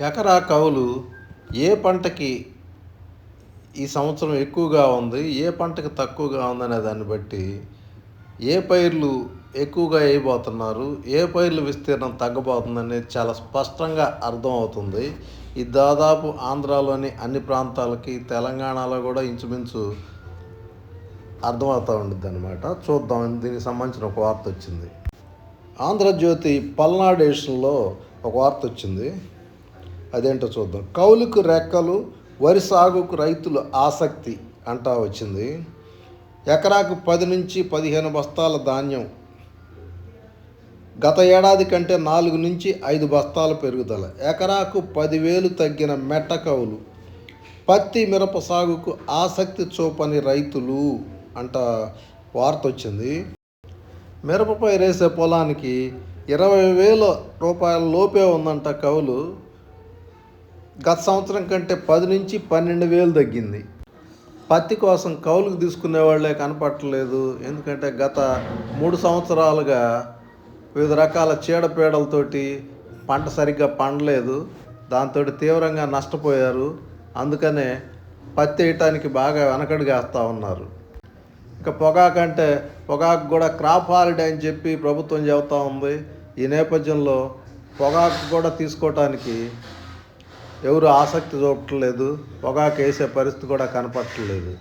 ఎకరా కౌలు ఏ పంటకి ఈ సంవత్సరం ఎక్కువగా ఉంది ఏ పంటకి తక్కువగా ఉందనే దాన్ని బట్టి ఏ పైర్లు ఎక్కువగా వేయబోతున్నారు ఏ పైర్లు విస్తీర్ణం తగ్గబోతుంది అనేది చాలా స్పష్టంగా అర్థం అవుతుంది ఇది దాదాపు ఆంధ్రాలోని అన్ని ప్రాంతాలకి తెలంగాణలో కూడా ఇంచుమించు అర్థమవుతూ ఉండిద్ది అనమాట చూద్దాం దీనికి సంబంధించిన ఒక వార్త వచ్చింది. ఆంధ్రజ్యోతి పల్నాడు ఎడిషన్లో ఒక వార్త వచ్చింది. అదేంటో చూద్దాం. కౌలుకు రెక్కలు వరి సాగుకు రైతులు ఆసక్తి అంటా వచ్చింది. ఎకరాకు పది నుంచి పదిహేను బస్తాల ధాన్యం. గత ఏడాది కంటే నాలుగు నుంచి ఐదు బస్తాల పెరుగుదల. ఎకరాకు పదివేలు తగ్గిన మెట్ట కౌలు. పత్తి మిరప సాగుకు ఆసక్తి చూపని రైతులు అంట వార్త వచ్చింది. మిరపపై వేసే పొలానికి ఇరవై వేల రూపాయల లోపే ఉందంట కవులు గత సంవత్సరం కంటే పది నుంచి పన్నెండు వేలు తగ్గింది. పత్తి కోసం కౌలుకు తీసుకునే వాళ్ళే కనపట్టలేదు ఎందుకంటే గత మూడు సంవత్సరాలుగా వివిధ రకాల చీడపీడలతోటి పంట సరిగ్గా పండలేదు. దాంతో తీవ్రంగా నష్టపోయారు. అందుకనే పత్తి వేయటానికి బాగా వెనకడుగేస్తూ ఉన్నారు. ఇక పొగాకు అంటే పొగాకు కూడా క్రాప్ హాలిడే అని చెప్పి ప్రభుత్వం చెబుతూ ఉంది. ఈ నేపథ్యంలో పొగాకు కూడా తీసుకోవటానికి ఎవరు ఆసక్తి చూపట్లేదు పొగాకు వేసే పరిస్థితి కూడా కనపట్టలేదు